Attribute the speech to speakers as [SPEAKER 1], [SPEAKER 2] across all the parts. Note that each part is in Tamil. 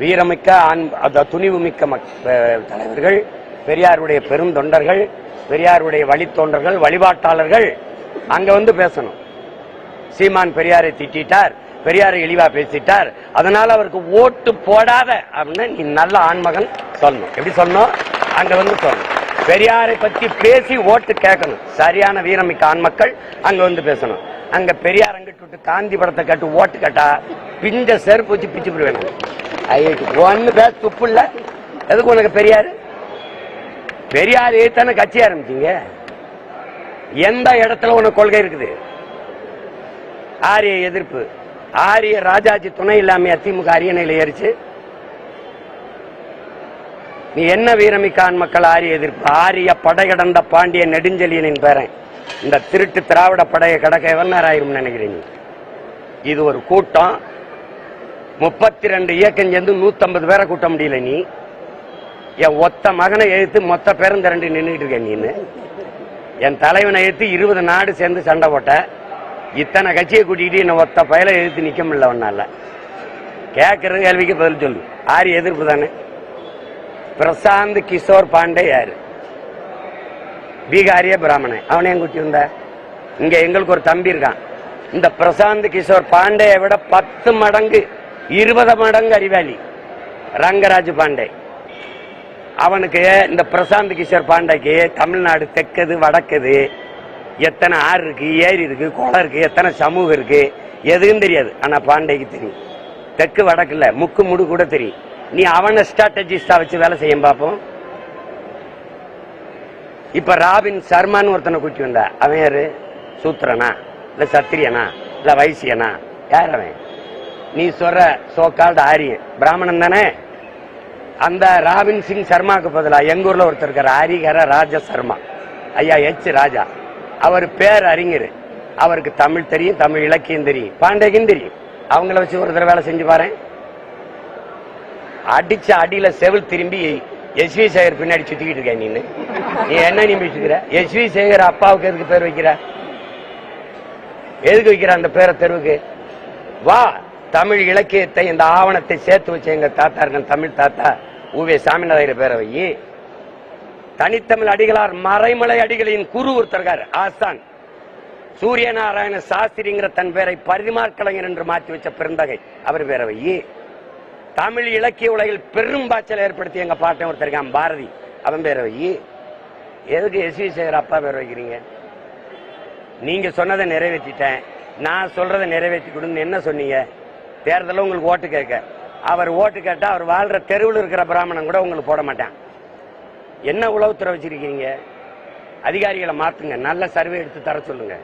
[SPEAKER 1] வீரமிக்க ஆண் அத துணிவு மிக்க மக்- தலைவர்கள் பெரியாருடைய பெருந்தொண்டர்கள் பெரியாருடைய வழித்தோன்றர்கள் வழிபாட்டாளர்கள் அங்க வந்து பேசணும். சீமான் பெரியாரை திட்டார் பெரியாரை இழிவா பேசிட்டார். அதனால அவருக்கு ஓட்டு போடாத அப்படின்னு நீ நல்ல ஆண்மகன் சொல்லணும். எப்படி சொல்லணும்? அங்க வந்து சொல்லணும். பெரியாரை பத்தி பேசி ஓட்டு கேட்கணும். சரியான வீரமிக்க ஆண்மக்கள் அங்க வந்து பேசணும். அங்க பெரியார் அங்கிட்டு காந்தி படத்தை கட்டு ஓட்டு கேட்டா பிஞ்ச செருப்பு வச்சு பிச்சு போடுவேன் ஒன்னு பேச துப்பு இல்ல. எதுக்கு உனக்கு பெரியார்? பெரியார் தானே கட்சி ஆரம்பிச்சீங்க. எந்த இடத்துல உனக்கு கொள்கை இருக்குது? ஆரிய எதிர்ப்பு. ஆரிய ராஜாஜி துணை இல்லாம திமுக அரியணையில் ஏறிச்சு. நீ என்ன வீரமிக்கான் மக்கள் ஆரிய எதிர்ப்பு? ஆரிய படையடந்த பாண்டிய நெடுஞ்செலியனின் பேரன். இந்த திருட்டு திராவிட படையை கடக்க எவனாராயிரும் நினைக்கிறீங்க? இது ஒரு கூட்டம். முப்பத்தி ரெண்டு இயக்கம் சேர்ந்து நூத்தம்பது பேரை கூட்ட முடியல நீ. என் ஒத்த மகனை எழுத்து மொத்த பேரும் திரண்டு நின்றுட்டு இருக்க நீன்னு என் தலைவனை எழுத்து இருபது நாடு சேர்ந்து சண்டை போட்ட. இத்தனை கட்சியை கூட்டிகிட்டு என்னை ஒத்த பயலை எழுத்து நிற்க முடியல ஒன்னால கேட்கறது கேள்விக்கு பதில் சொல்லு. ஆறு எதிர்ப்பு தானே? பிரசாந்த் கிஷோர் பாண்டே யாரு? பீகாரிய பிராமணன். அவனை என் குட்டி வந்த? இங்க எங்களுக்கு ஒரு தம்பி இருக்கான். இந்த பிரசாந்த் கிஷோர் பாண்டேயை விட பத்து மடங்கு இருபது மடங்கு அறிவாளி. ரங்கராஜ் பாண்டே. அவனுக்கு இந்த பிரசாந்த் கிஷோர் பாண்டேக்கு தமிழ்நாடு தெற்குது வடக்குது எத்தனை ஆறு இருக்கு ஏரி இருக்கு குளம் இருக்கு எத்தனை சமூகம் இருக்கு எதுவும் தெரியாது. ஆனா பாண்டேக்கு தெரியும். தெற்கு வடக்குல முக்கு முடு கூட தெரியும். நீ அவனை ஸ்ட்ராட்டஜிஸ்டா வச்சு வேலை செய்ய பார்ப்போம் இப்ப ராபின் சர்மான்னு ஒருத்தனை கூட்டி வந்த அவன் யாரு? சூத்திரனா? இல்ல சத்திரியனா? இல்ல வைசியனா? யார் அவன்? நீ சொல்ற சோ கால்டு ஆரியன் பிராமணன் தானே? அந்த ராபின் சிங் சர்மாக்கு பதிலா எங்க ஊர்ல ஒருத்தர் இருக்காரு ஹரிஹர ராஜ சர்மா. ஐயா எச். ராஜா. அவர் பேர் அறிஞர். அவருக்கு தமிழ் தெரியும் தமிழ் இலக்கியம் தெரியும் பாண்டேக்கும் தெரியும். அவங்கள வச்சு ஒரு தடவை வேலை செஞ்சு பாரு அடிச்ச அடியில செவில் திரும்பி எஸ் வி சேகர் பின்னாடி சுத்திக்கிட்டு இருக்க நீ நீ என்ன நீ சுத்துக்கிற எஸ் வி சேகர் அப்பாவுக்கு எதுக்கு பேர் வைக்கிற? எதுக்கு வைக்கிற அந்த பேரை தெருவுக்கு? வா தமிழ் இலக்கியத்தை இந்த ஆவணத்தை சேர்த்து வச்ச எங்க தாத்தா இருக்க தமிழ் தாத்தா ஊவே சாமிநாதர் பேரை தனித்தமிழ் அடிகளார் மறைமலை அடிகளின் குரு ஒருத்தர்கார் ஆசான். சூரிய நாராயண சாஸ்திரிங்கிற தன் பேரை பரிமாற் கலைஞர் என்று மாற்றி வச்ச பெருந்தகை அவர் பேரவை தமிழ் இலக்கிய உலகில் பெரும் பாய்ச்சல் ஏற்படுத்தி எங்க பாட்டன் ஒருத்தருக்கான் பாரதி அவன் பேரவை எதுக்கு எஸ் வி சேகர் அப்பா பேர் வைக்கிறீங்க? நீங்க சொன்னதை நிறைவேற்றிட்டேன் நான் சொல்றதை நிறைவேற்றி கொடுன்னு என்ன சொன்னீங்க? தேர்தலில் உங்களுக்கு ஓட்டு கேட்க. அவர் ஓட்டு கேட்டா அவர் வாழ்ற தெருவில் இருக்கிற பிராமணன் கூட உங்களுக்கு போட மாட்டான். என்ன உளவுத்துறை வச்சிருக்கீங்க? அதிகாரிகளை மாத்துங்க. நல்ல சர்வே எடுத்து தர சொல்லுங்க.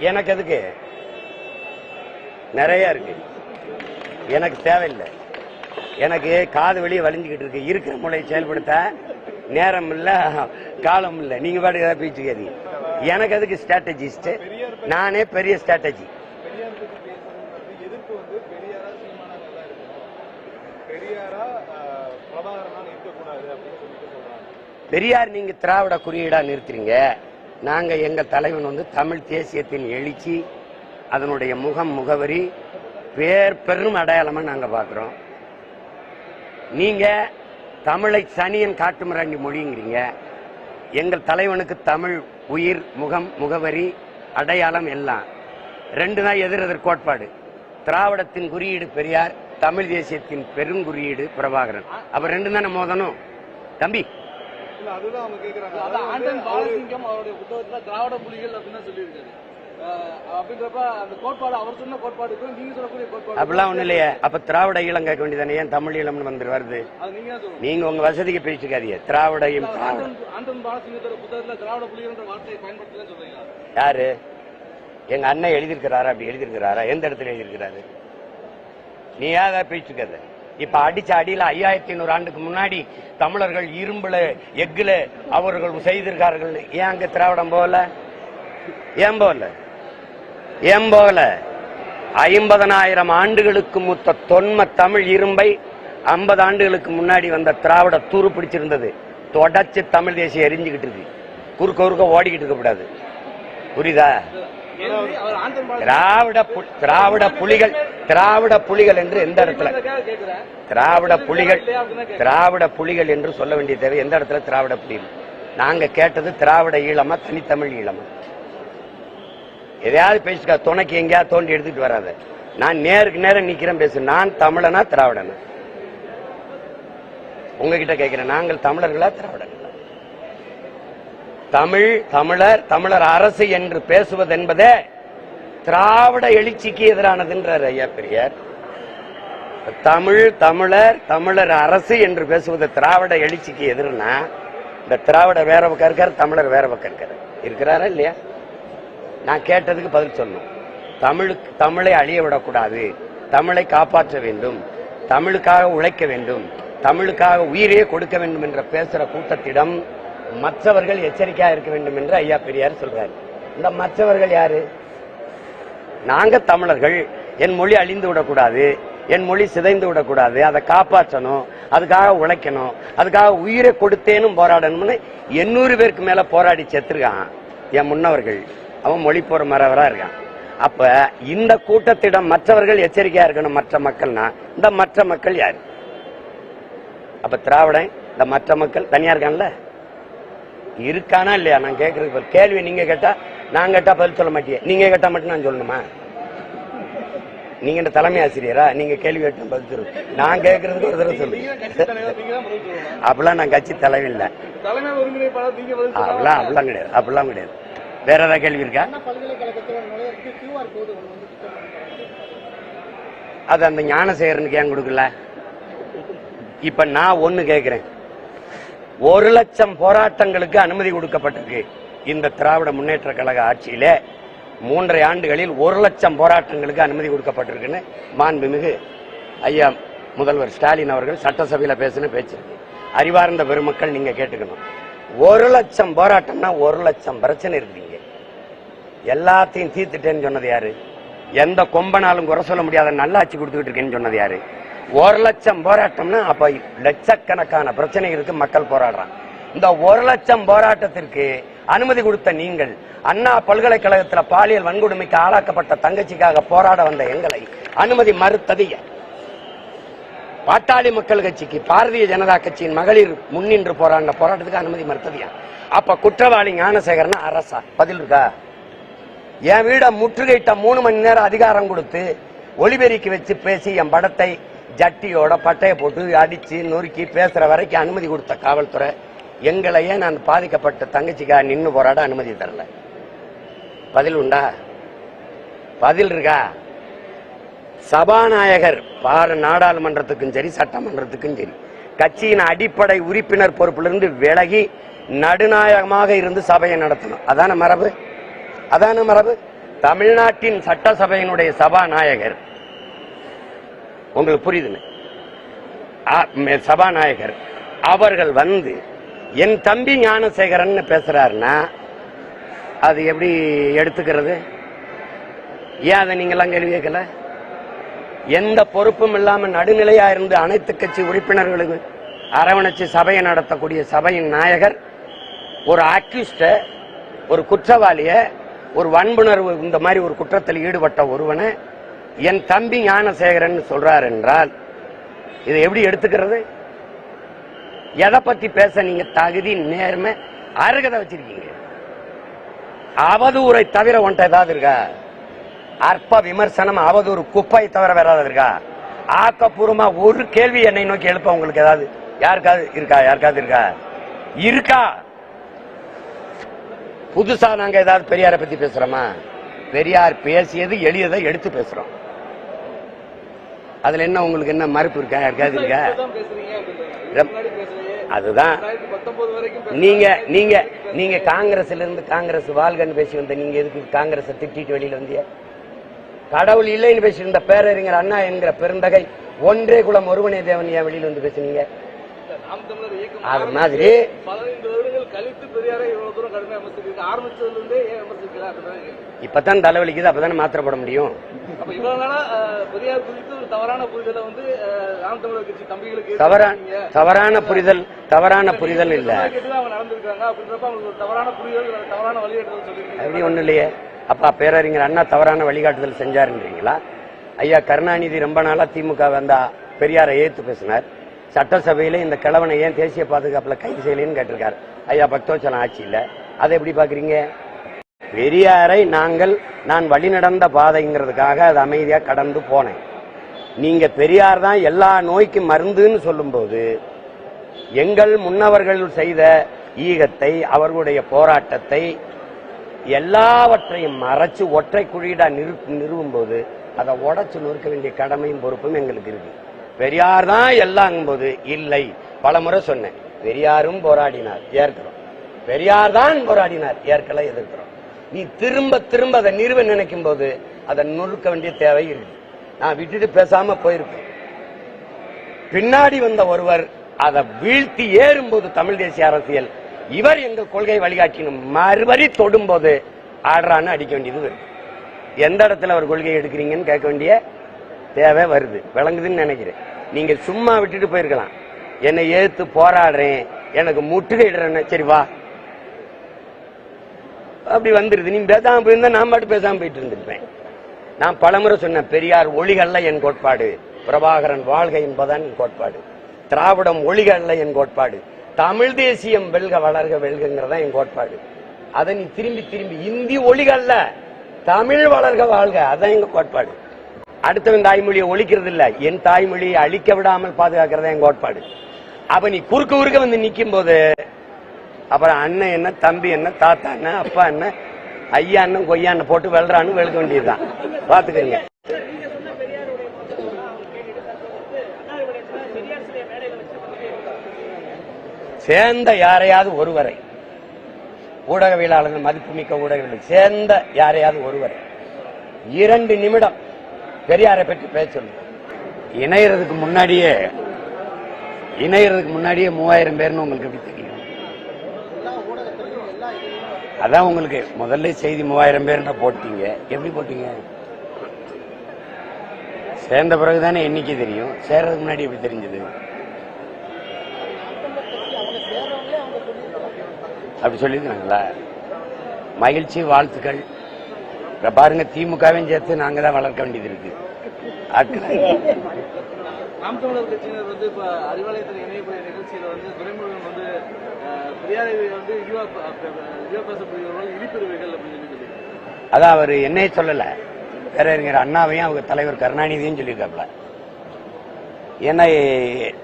[SPEAKER 1] எனக்கு எதுக்கு? நிறைய இருக்கு. எனக்கு தேவையில்லை. எனக்கு காது வெளியே வலிஞ்சுக்கிட்டு இருக்கு. இருக்கிற மூளையை செயல்படுத்த நேரம் இல்ல காலம் இல்ல. நீங்க பாட்டு ஏதாவது பேச்சுக்காதி எனக்கு எதுக்கு ஸ்ட்ராட்டஜிஸ்ட் நானே பெரிய ஸ்ட்ராட்டஜி
[SPEAKER 2] பெரியார்
[SPEAKER 1] நீங்க திராவிட குறியீடா நிறுத்துறீங்க. நாங்க எங்க தலைவன் வந்து தமிழ் தேசியத்தின் எழுச்சி அதனுடைய முகம் முகவரி பேர் பெரும் அடையாளமா நாங்க பாக்குறோம். நீங்க தமிழை சனியன் காட்டுமிராண்டி மொழிங்கிறீங்க. எங்கள் தலைவனுக்கு தமிழ் உயிர் முகம் முகவரி அடையாளம் எல்லாம். ரெண்டு தான் எதிர் எதிர் கோட்பாடு. திராவிடத்தின் குறியீடு பெரியார் தமிழ் தேசியத்தின் பெருங்குறியீடு பிரபாகரன். அப்ப ரெண்டு தானே மோதணும்? தம்பி.
[SPEAKER 2] இல்ல அதுதான் அவங்க கேக்குறாங்க.
[SPEAKER 3] அதான்
[SPEAKER 2] அதாவது
[SPEAKER 3] ஆண்டன்
[SPEAKER 2] அவரு-
[SPEAKER 3] பாலசிங்கம் அவருடைய புத்தகத்துல திராவிட புலிகள் அப்படின்னு சொல்லியிருக்காரு. அப்படின்றப்ப அந்த கோட்பாடு அவர் சொன்ன கோட்பாடுக்கும் நீங்க சொல்லக்கூடிய கோட்பாடு
[SPEAKER 1] அப்படிலாம் ஒண்ணும் இல்லையே. அப்ப திராவிட ஈழம் கேட்க வேண்டியதானே? ஏன் தமிழ் ஈழம்னு வந்து வருது?
[SPEAKER 3] நீங்க
[SPEAKER 1] உங்க வசதிக்கு பேசிக்காதீங்க திராவிட
[SPEAKER 3] ஆண்டன் ஆண்டன் பாலசிங்கத்தோட புத்தகத்துல திராவிட புலிகள்ன்ற வார்த்தையை பயன்படுத்தலன்னு சொல்றீங்க
[SPEAKER 1] யாரு? எங்க அண்ணன் எழுதியிருக்கிறாரா? அப்படி எழுதியிருக்கிறாரா? எந்த இடத்துல எழுதியிருக்கிறாரு? நீ ஏதா பேச்சுக்காத இப்ப அடிச்ச அடியில ஐயாயிரத்தி ஐநூறு ஆண்டுக்கு முன்னாடி தமிழர்கள் இரும்புல எக்குல அவர்கள் செய்திருக்கார்கள். ஏன் அங்க திராவிடம் போகல? ஏன் போகல? ஏன் போகல ஐம்பதனாயிரம் ஆண்டுகளுக்கு மூத்த தொன்ம தமிழ் இரும்பை ஐம்பது ஆண்டுகளுக்கு முன்னாடி வந்த திராவிட தூரு பிடிச்சிருந்தது. தொடச்சு தமிழ் தேசியம் எரிஞ்சுக்கிட்டு இருக்கு. குறுக்க குறுக்க ஓடிக்கிட்டு இருக்க கூடாது. புரியுதா? திராவிட திராவிட புலிகள் திராவிட புலிகள் என்று எந்த இடத்துல? திராவிட புலிகள் திராவிட புலிகள் என்று சொல்ல வேண்டிய தேவை எந்த இடத்துல? திராவிட புலிகள். நாங்க கேட்டது திராவிட ஈழமா தனித்தமிழ் ஈழமா? எதையாவது பேசிக்கா துணைக்கு எங்கேயா தோண்டி எடுத்துட்டு வராத. நான் நேருக்கு நேரம் நிக்கிறேன் பேசு. நான் தமிழனா திராவிடனா? உங்ககிட்ட கேட்கிறேன் நாங்கள் தமிழர்களா திராவிடர்களா? தமிழ் தமிழர் தமிழர் அரசு என்று பேசுவது என்பதே திராவிட எழுச்சிக்கு எதிரானதுன்றார் ஐயா பெரியார். தமிழ் தமிழர் தமிழர் அரசு என்று பேசுவது திராவிட எழுச்சிக்கு எதிர்னா இந்த திராவிட வேற பக்கம் இருக்காரு தமிழர் வேற பக்கம் இருக்காரு. இருக்கிறாரா இல்லையா? நான் கேட்டதுக்கு பதில் சொன்னோம் தமிழுக்கு தமிழை அழிய விடக்கூடாது. தமிழை காப்பாற்ற வேண்டும். தமிழுக்காக உழைக்க வேண்டும். தமிழுக்காக உயிரே கொடுக்க வேண்டும் என்ற பேசுற கூட்டத்திடம் மற்றவர்கள் எச்சரிக்கையா இருக்க வேண்டும் என்று ஐயா பெரியார் சொல்றாரு. இந்த மற்றவர்கள் யாரு? நாங்க தமிழர்கள். என் மொழி அழிந்து விடக்கூடாது. என் மொழி சிதைந்து விடக்கூடாது. அதை காப்பாற்றணும். அதுக்காக உழைக்கணும். அதுக்காக உயிரை கொடுத்தேனும் போராடணும்னு எண்ணூறு பேருக்கு மேல போராடி செத்துருக்கான் என் முன்னவர்கள். அவன் மொழி போற மறவரா இருக்கான். அப்ப இந்த கூட்டத்திடம் மற்றவர்கள் எச்சரிக்கையா இருக்கணும் மற்ற மக்கள்னா? இந்த மற்ற மக்கள் யாரு? அப்ப திராவிடன் இந்த மற்ற மக்கள் தனியா இருக்கான்ல? இருக்கானா இல்லையா? நான் கேட்கறது. கேள்வி நீங்க கேட்டா நான் கேட்டா பதில் சொல்ல மாட்டேன் நீங்க கேட்டா மட்டும் நான் சொல்லணுமா? நீங்க இந்த தலைமை ஆசிரியரா? நீங்க கேள்வி கேட்டா பதில் சொல்லு. நான் கேட்கறதுக்கு ஒரு தடவை சொல்லு. அப்படிலாம் நான் கட்சி தலைவி இல்ல. அப்படிலாம் அப்படிலாம் கிடையாது. அப்படிலாம் கிடையாது. வேற ஏதாவது கேள்வி இருக்கா. அது அந்த ஞானசேகரனுக்கு ஏன் கொடுக்கல? இப்ப நான் ஒண்ணு கேக்குறேன். ஒரு லட்சம் போராட்டங்களுக்கு அனுமதி கொடுக்கப்பட்டிருக்கு. இந்த திராவிட முன்னேற்ற கழக ஆட்சியிலே மூன்றரை ஆண்டுகளில் ஒரு லட்சம் போராட்டங்களுக்கு அனுமதி கொடுக்கப்பட்டிருக்குன்னு மாண்புமிகு ஐயா முதல்வர் ஸ்டாலின் அவர்கள் சட்டசபையில பேசின பேச்சு. அறிவார்ந்த பெருமக்கள் நீங்க கேட்டுக்கணும். ஒரு லட்சம் போராட்டம்னா ஒரு லட்சம் பிரச்சனை இருக்குங்க எல்லாத்தையும் தீர்த்துட்டேன்னு சொன்னது யாரு? எந்த கொம்பனாலும் குறை சொல்ல முடியாத நல்லாட்சி கொடுத்துக்கிட்டு இருக்கேன்னு சொன்னது யாரு? ஒரு லட்சம் போராட்டம்னா அப்ப லட்சக்கணக்கான பிரச்சனைகளுக்கு மக்கள் போராடுறான் இந்த ஒரு லட்சம் போராட்டத்திற்கு அனுமதி கொடுத்த நீங்கள் அண்ணா பல்கலைக்கழகத்தில் பாலியல் வன்கொடுமைக்கு ஆளாக்கப்பட்ட தங்கச்சிக்காக போராட வந்த எங்களை அனுமதி மறுத்தது பாட்டாளி மக்கள் கட்சிக்கு பாரதிய ஜனதா கட்சியின் மகளிர் முன்னின்று போராடின போராட்டத்துக்கு அனுமதி மறுத்தது அப்ப குற்றவாளி ஞானசேகரன் அரசா? பதில் இருக்கா? என் வீடை முற்றுகையிட்ட மூணு மணி நேரம் அதிகாரம் கொடுத்து ஒளிபெருக்கி வச்சு பேசி என் படத்தை ஜட்டியோட பட்டையை போட்டு அடித்து நொறுக்கி பேசுகிற வரைக்கும் அனுமதி கொடுத்த காவல்துறை. எங்களையே நான் பாதிக்கப்பட்ட தங்கச்சிக்காக நின்று போராட அனுமதி தரல. பதில் உண்டா? பதில் இருக்கா? சபாநாயகர் பார நாடாளுமன்றத்துக்கும் சரி சட்டமன்றத்துக்கும் சரி கட்சியின் அடிப்படை உறுப்பினர் பொறுப்பிலிருந்து விலகி நடுநாயகமாக இருந்து சபையை நடத்தணும். அதான மரபு? அதான மரபு? தமிழ்நாட்டின் சட்டசபையினுடைய சபாநாயகர். உங்களுக்கு புரியுதுன்னு? ஆ, மே- சபாநாயகர். அவர்கள் வந்து என் தம்பி ஞானசேகரன் பேசுறாருன்னா அது எப்படி எடுத்துக்கிறது? ஏன் அதை நீங்கெல்லாம் கேள்வி கேட்கல? எந்த பொறுப்பும் இல்லாம நடுநிலையா இருந்து அனைத்து கட்சி உறுப்பினர்களுக்கு அரவணைச்சு சபையை நடத்தக்கூடிய சபையின் நாயகர் ஒரு அக்யூஸ்ட ஒரு குற்றவாளியை ஒரு வன்புணர்வு இந்த மாதிரி ஒரு குற்றத்தில் ஈடுபட்ட ஒருவனை என் தம்பி ஞானசேகரன் சொல்றார் என்றால் இதை எப்படி எடுத்துக்கிறது? எதை பத்தி பேச நீங்க தகுதி நேர்மை அருகதை வச்சிருக்கீங்க? அவதூரை தவிர உன்ட்ட ஏதாவது இருக்கா? அற்ப விமர்சனம் அவதூறு குப்பை தவிர வேற ஏதாவது இருக்கா? ஆக்கப்பூர்வமா ஒரு கேள்வி என்னை நோக்கி எழுப்ப உங்களுக்கு ஏதாவது யாருக்காவது இருக்கா? யாருக்காவது இருக்கா? இருக்கா. புதுசா நாங்க ஏதாவது பெரியாரை பத்தி பேசுறோமா? பெரியார் பேசியது எளியதை எடுத்து பேசுறோம். அதுல என்ன உங்களுக்கு என்ன மறுப்பு இருக்கா? யாருக்காவது இருக்கா? அதுதான். நீங்க நீங்க நீங்க காங்கிரஸ்ல இருந்து காங்கிரஸ் வாழ்கன்னு பேசி வந்த நீங்க எதுக்கு காங்கிரஸ் திட்டிட்டு வெளியில வந்தீங்க? கடவுள் இல்லைன்னு பேசியிருந்த பேரறிஞர் அண்ணா என்கிற பெருந்தகை ஒன்றே குலம் ஒருவனே தேவன் ஏன் வெளியில வந்து பேசுனீங்க? அது மாதிரி. இப்பதான் தலைவலிக்குது அப்பதானே மாத்திரை போட முடியும்.
[SPEAKER 3] தவறான புரிதலை
[SPEAKER 1] தவறான புரிதல் இல்ல அப்படி ஒண்ணும் இல்லையே. அப்பா பேரறிஞர் அண்ணா தவறான வழிகாட்டுதல் செஞ்சாருன்றீங்களா? ஐயா கருணாநிதி ரொம்ப நாளா திமுக வந்தா பெரியாரை ஏத்து பேசினார். சட்டசபையில் இந்த கிழவனை ஏன் தேசிய பாதுகாப்பில் கைது செய்யலைன்னு கேட்டிருக்காரு. ஐயா பக்தோச்சலம் ஆட்சியில். அதை எப்படி பார்க்குறீங்க? பெரியாரை நாங்கள் நான் வழிநடந்த பாதைங்கிறதுக்காக அது அமைதியாக கடந்து போனேன். நீங்க பெரியார் தான் எல்லா நோய்க்கும் மருந்துன்னு சொல்லும்போது எங்கள் முன்னவர்கள் செய்த ஈகத்தை அவர்களுடைய போராட்டத்தை எல்லாவற்றையும் மறைச்சு ஒற்றை குழியிடா நிறு நிறுவும் போது அதை உடச்சு நொறுக்க வேண்டிய கடமையும் பொறுப்பும் எங்களுக்கு இருக்கு. பெரியார் தான் எல்லாம் போது இல்லை. பல முறை சொன்னேன். பெரியாரும் போராடினார் ஏற்கிறோம். பெரியார் தான் போராடினார் ஏற்கல எதிர்க்கிறோம். நீ திரும்ப திரும்ப அதை நிறுவ நினைக்கும் போது அதை நொறுக்க வேண்டிய தேவை இருக்கு நான் விட்டுட்டு பேசாம போயிருப்பேன். பின்னாடி வந்த ஒருவர் அதை வீழ்த்தி ஏறும்போது தமிழ் தேசிய அரசியல். இவர் எங்கள் கொள்கை வழிகாட்டினும் மறுபடி தொடும்போது ஆடுறான்னு அடிக்க வேண்டியது வருது எந்த இடத்துல அவர் கொள்கை எடுக்கிறீங்கன்னு கேட்க வேண்டிய தேவை வருது. விளங்குதுன்னு நினைக்கிறேன். நீங்க சும்மா விட்டுட்டு போயிருக்கலாம். என்னை ஏத்து போராடுறேன். எனக்கு முட்டுகையிடுறேன்னு சரி வா. அப்படி வந்துருது. நீ பேசாம போயிருந்தா நான் மட்டும் பேசாம போயிட்டு இருந்திருப்பேன். நான் பலமுறை சொன்ன பெரியார் ஒளிகள்ல என் கோட்பாடு. பிரபாகரன் வாழ்க என்பதான் என் கோட்பாடு. திராவிடம் ஒளிகள்ல என் கோட்பாடு. தமிழ் தேசியம் வெல்க வளர்க வெல்கங்கிறதா என் கோட்பாடு. அதை நீ திரும்பி திரும்பி இந்தி ஒளிகள்ல தமிழ் வளர்க வாழ்க. அதான் எங்க கோட்பாடு. அடுத்தவன் தாய்மொழியை ஒழிக்கிறது இல்ல என் தாய்மொழியை அழிக்க விடாமல் பாதுகாக்கிறதா என் கோட்பாடு. அப்ப நீ குறுக்க குறுக்க வந்து நிக்கும் போது அப்புறம் அண்ணன் என்ன தம்பி என்ன தாத்தா என்ன அப்பா என்ன ஐயா அண்ணன் கொய்யா அண்ணன் போட்டு வெள்றான்னு வெளுக்க வேண்டியதுதான். பாத்துக்கங்க. சேர்ந்த யாரையாவது ஒருவரை ஊடகவியலாளர்கள் மதிப்புமிக்க ஊடகவியல் சேர்ந்த யாரையாவது ஒருவரை இரண்டு நிமிடம் பெரியாரை பற்றி பேச சொல்லு இணையறதுக்கு முன்னாடியே இணையறதுக்கு முன்னாடியே மூவாயிரம் பேர்னு உங்களுக்கு எப்படி தெரியும்? அதான் உங்களுக்கு முதல்ல செய்தி மூவாயிரம் பேர்ன்ற போட்டீங்க. எப்படி போட்டீங்க? சேர்ந்த பிறகு தானே எண்ணிக்கை தெரியும். சேர்றதுக்கு முன்னாடி எப்படி தெரிஞ்சது? அப்படி சொல்லியிருக்காங்களா மகிழ்ச்சி வாழ்த்துக்கள். பாருங்க திமுகவையும் சேர்த்து நாங்க தான் வளர்க்க வேண்டியது இருக்கு. ஆட்களை.
[SPEAKER 3] நாம் தமிழர் கட்சியினர் வந்து இப்ப அறிவாலயத்தில் இணையக்கூடிய நிகழ்ச்சியில வந்து துரைமுருகன் வந்து அஹ், பெரியாரை வந்து இழிவா ப- ப- இழிவா பேசக்கூடியவர்கள் இழிப்பெறுவீர்கள் அப்படின்னு சொல்லி சொல்லியிருக்காங்க.
[SPEAKER 1] அதான் அவர் என்னையே சொல்லல. பேரறிஞர் அண்ணாவையும் அவங்க தலைவர் கருணாநிதியும் சொல்லியிருக்காப்ல ஏன்னா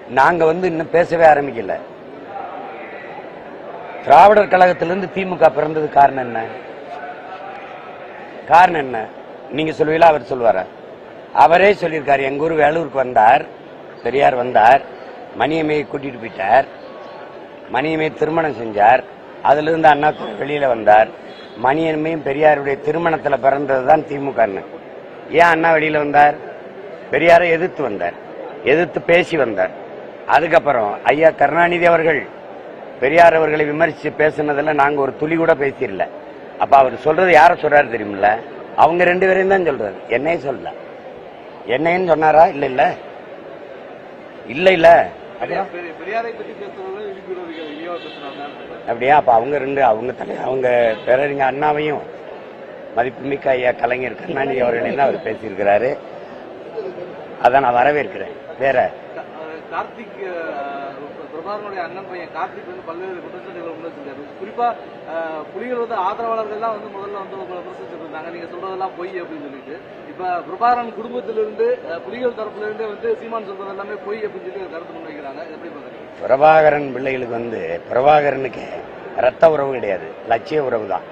[SPEAKER 1] நாங்க வந்து இன்னும் பேசவே ஆரம்பிக்கல. திராவிடர் கழகத்திலிருந்து திமுக பிறந்தது காரணம் என்ன? காரணம் என்ன? நீங்க சொல்லுவீங்களா அவர் சொல்லுவாரா அவரே சொல்லியிருக்காரு. எங்க ஊர் வேலூருக்கு வந்தார். பெரியார் வந்தார். மணியம்மையை கூட்டிட்டு போயிட்டார். மணியம்மை திருமணம் செஞ்சார். அதுல இருந்து அண்ணா வெளியில வந்தார். மணியன்மையும் பெரியாருடைய திருமணத்துல பிறந்ததுதான் திமுக ஏன் அண்ணா வெளியில வந்தார்? பெரியாரை எதிர்த்து வந்தார். எதிர்த்து பேசி வந்தார். அதுக்கப்புறம் ஐயா கருணாநிதி அவர்கள் பெரியார் அவர்களை விமர்சித்து பேசினதில் நாங்கள் ஒரு துளி கூட பேசிடல. அப்ப அவர் சொல்றது யார சொல்றாரு தெரியுமில்ல? அவங்க ரெண்டு பேரையும் தான் சொல்றாரு. என்னையும் சொல்லல. என்னையும் சொன்னாரா? இல்ல இல்ல. இல்ல இல்ல. அப்படியா? அப்ப அவங்க ரெண்டு அவங்க தலை அவங்க பேரறிஞர் அண்ணாவையும் மதிப்புமிக்க ஐயா கலைஞர் கருணாநிதி அவர்களையும் தான் அவர் பேசியிருக்கிறாரு. அதை நான் வரவேற்கிறேன். வேற?
[SPEAKER 3] கார்த்திக் பிரபாகரனுடைய அண்ணன் பையன் கார்த்திக் வந்து பல்வேறு குற்றச்சாட்டுகளை முன்ன செஞ்சாரு. குறிப்பா புலிகள் வந்து ஆதரவாளர்கள் தான் வந்து முதல்ல வந்து உங்களை விமர்சிச்சுட்டு இருந்தாங்க நீங்க சொல்றதெல்லாம் பொய் அப்படின்னு சொல்லிட்டு. இப்ப பிரபாகரன் குடும்பத்திலிருந்து புலிகள் தரப்புல இருந்தே வந்து சீமான் சொல்றது எல்லாமே பொய் அப்படின்னு சொல்லி ஒரு கருத்து முன்வைக்கிறாங்க எப்படி பாக்குறீங்க
[SPEAKER 1] பிரபாகரன் பிள்ளைகளுக்கு வந்து பிரபாகரனுக்கு ரத்த உறவு கிடையாது. லட்சிய உறவு தான்.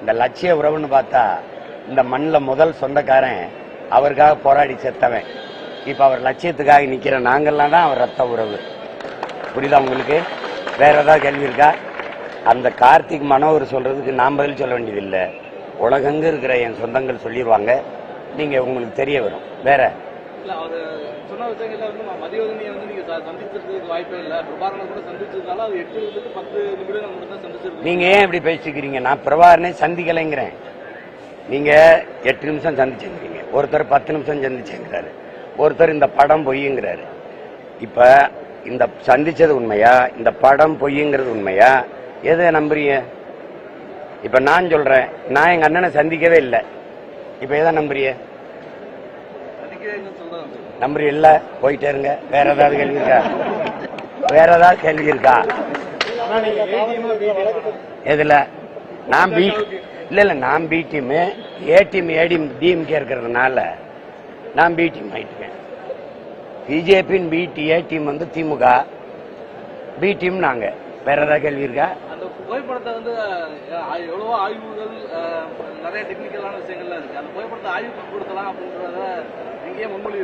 [SPEAKER 1] இந்த லட்சிய உறவுன்னு பார்த்தா இந்த மண்ணில் முதல் சொந்தக்காரன் அவருக்காக போராடி செத்தவன். இப்போ அவர் லட்சியத்துக்காக நிற்கிற நாங்கெல்லாம் தான் அவர் ரத்த உறவு. புரியுதா உங்களுக்கு? வேற ஏதாவது கேள்வி இருக்கா? அந்த கார்த்திக் மனோகர் சொல்றதுக்கு நான் பதில் சொல்ல வேண்டியதில்லை. உலகெங்கு இருக்கிற என் சொந்தங்கள் சொல்லிடுவாங்க. நீங்க உங்களுக்கு தெரிய வரும். வேற?
[SPEAKER 3] நீங்க
[SPEAKER 1] ஏன் இப்படி பேசிக்கிறீங்க? நான் பிரபாகரனே சந்திக்கலைங்கிறேன். நீங்க எட்டு நிமிஷம் சந்திச்சுங்கிறீங்க ஒருத்தர் பத்து நிமிஷம் சந்திச்சுங்கிறாரு ஒருத்தர் இந்த படம் பொய்யுங்கிறாரு. இப்ப இந்த சந்திச்சது உண்மையா? இந்த படம் பொய்யுங்கிறது உண்மையா? எதை நம்புறீங்க? இப்ப நான் சொல்றேன். நான் எங்க அண்ணனை சந்திக்கவே இல்லை. இப்ப எதை நம்புறீங்க? நம்புறி இல்ல? போயிட்டே இருங்க. வேற ஏதாவது கேள்வி இருக்கா? வேற ஏதாவது கேள்வி இருக்கா? எதுல? நான் பி இல்ல இல்ல நான் B team A team ATM DMK இருக்கிறதுனால நான் பி டீம் ஆயிட்டேன் பிஜேபியின் பி டி ஏ டீம் வந்து திமுக. பி டீம் நாங்க. வேற ஏதாவது கேள்வி இருக்கா?
[SPEAKER 3] அந்த புகைப்படத்தை வந்து எவ்வளவோ ஆய்வுகள் நிறைய டெக்னிக்கலான விஷயங்கள்லாம் இருக்கு. அந்த புகைப்படத்தை ஆய்வுக்கு கொடுக்கலாம் அப்படின்றத ஏன் முன்மொழி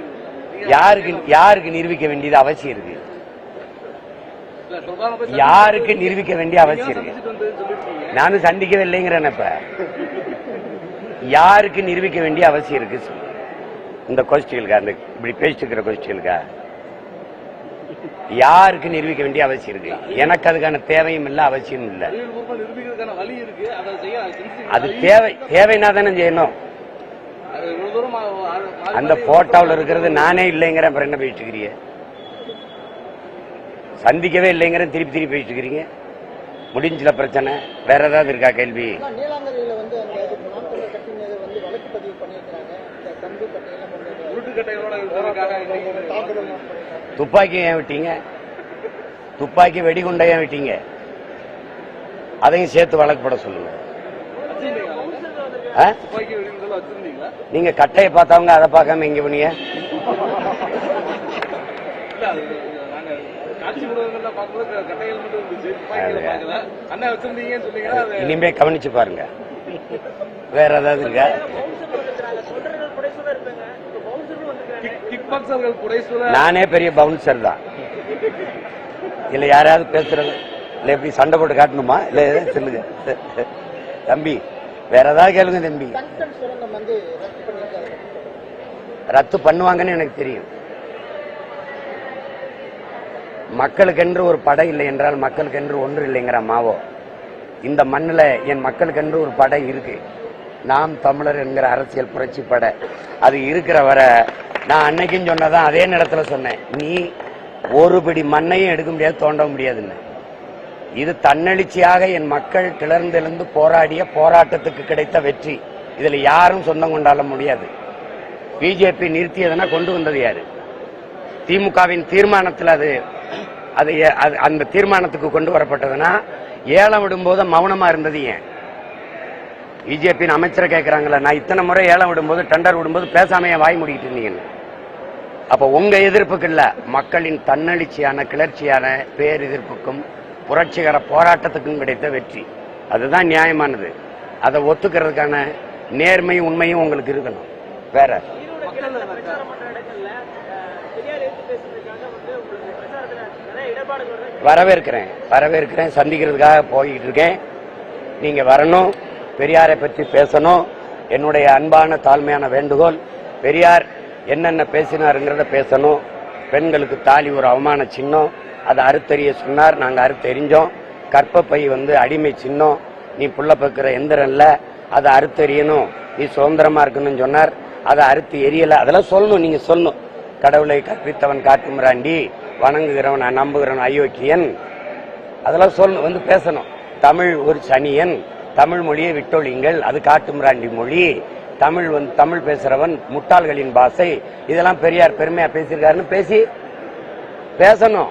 [SPEAKER 1] யாருக்கு யாருக்கு நிரூபிக்க வேண்டியது அவசியம் இருக்கு? யாருக்கு நிரூபிக்க வேண்டிய அவசியம் இருக்கு? நானும் சந்திக்கவே இல்லைங்கிறேன் இப்ப யாருக்கு நிரூபிக்க வேண்டிய அவசியம் இருக்கு. இந்த கொஸ்டிகளுக்கா அந்த இப்படி பேசிட்டு இருக்கிற கொஸ்டிகளுக்கா யாருக்கு நிரூபிக்க வேண்டிய அவசியம் இருக்கு? எனக்கு அதுக்கான தேவையும் இல்ல அவசியம் இல்ல.
[SPEAKER 3] அது
[SPEAKER 1] தேவை தேவைன்னா தானே செய்யணும். அந்த போட்டோவில் இருக்கிறது நானே இல்லைங்கிற அப்புறம் என்ன பேசிட்டு இருக்கிறீங்க? சந்திக்கவே இல்லைங்கிற திருப்பி திருப்பி பேசிட்டு இருக்கிறீங்க? முடிஞ்சல பிரச்சனை. வேற ஏதாவது இருக்கா கேள்வி? துப்பாக்கி ஏன் விட்டீங்க? துப்பாக்கி வெடிகுண்டை ஏன் விட்டீங்க? அதையும் சேர்த்து வழக்கு போட சொல்லுங்க. நீங்க கட்டையை பார்த்தவங்க அதை பார்க்காம இங்க பண்ணீங்க இனிமே கவனிச்சு பாருங்க. வேற ஏதாவது இருக்கா? நானே பெரிய பவுன்சர் தான். இல்ல யாராவது பேசுறது? இல்ல எப்படி சண்டை போட்டு காட்டணுமா? இல்ல சொல்லுங்க. தம்பி வேற ஏதாவது கேளுங்க தம்பி.
[SPEAKER 4] ரத்து
[SPEAKER 1] பண்ணுவாங்கன்னு எனக்கு தெரியும். மக்களுக்கென்று ஒரு படை இல்லை என்றால் மக்களுக்கென்று ஒன்று இல்லைங்கிற மாவோ. இந்த மண்ணில் என் மக்களுக்கென்று ஒரு படை இருக்கு. நாம் தமிழர் என்கிற அரசியல் புரட்சி படை. அது இருக்கிற வரை நான் அன்னைக்கும் சொன்னதான் அதே நேரத்துல சொன்னேன். நீ ஒரு பிடி மண்ணையும் எடுக்க முடியாது தோண்ட முடியாதுன்னு. இது தன்னெழுச்சியாக என் மக்கள் கிளர்ந்தெழுந்து போராடிய போராட்டத்துக்கு கிடைத்த வெற்றி. இதுல யாரும் சொந்தம் கொண்டாட முடியாது. பிஜேபி நிறுத்தியதுன்னா கொண்டு வந்தது யாரு? திமுகவின் தீர்மானத்தில் அது அது அது அந்த தீர்மானத்துக்கு கொண்டு வரப்பட்டதுன்னா ஏலம் விடும்போது மௌனமா இருந்தது ஏன்? பிஜேபியின் அமைச்சரை கேட்கறாங்களா நான் இத்தனை முறை ஏலம் விடும்போது டெண்டர் விடும்போது பேசாமையே வாய் முடிக்கிட்டு இருந்தீங்கன்னு. அப்ப உங்க எதிர்ப்புக்கு இல்ல மக்களின் தன்னெழுச்சியான கிளர்ச்சியான பேரெதிர்ப்புக்கும் புரட்சிகர போராட்டத்துக்கும் கிடைத்த வெற்றி. அதுதான் நியாயமானது. அதை ஒத்துக்கிறதுக்கான நேர்மையும் உண்மையும் உங்களுக்கு இருக்கணும். வேற. வரவேற்கிறேன். வரவேற்கிறேன். சந்திக்கிறதுக்காக போய்கிட்டு இருக்கேன். நீங்க வரணும். பெரியாரை பற்றி பேசணும். என்னுடைய அன்பான தாழ்மையான வேண்டுகோள் பெரியார் என்னென்ன பேசினாருங்கிறத பேசணும். பெண்களுக்கு தாலி ஒரு அவமான சின்னம். அதை அறுத்தறிய சொன்னார் நாங்கள் அறுத்தெறிஞ்சோம். கற்பப்பை வந்து அடிமை சின்னம். நீ புள்ள பக்கிற எந்திரம் அதை அறுத்தெறியணும். நீ சுதந்திரமா இருக்கணும்னு சொன்னார். அதை அறுத்து எரியல அதெல்லாம் சொல்லணும் நீங்க சொல்லணும். கடவுளை கற்பித்தவன் காட்டுமிராண்டி வணங்குகிறவன் நான் நம்புகிறவன் அயோக்கியன் அதெல்லாம் சொல்லணும் வந்து பேசணும். தமிழ் ஒரு சனியன். தமிழ் மொழியை விட்டொழிங்கள் அது காட்டுமிராண்டி மொழி. தமிழ் வந்து தமிழ் பேசுறவன் முட்டாள்களின் பாஷை இதெல்லாம் பெரியார் பெருமையா பேசியிருக்காருன்னு பேசி பேசணும்.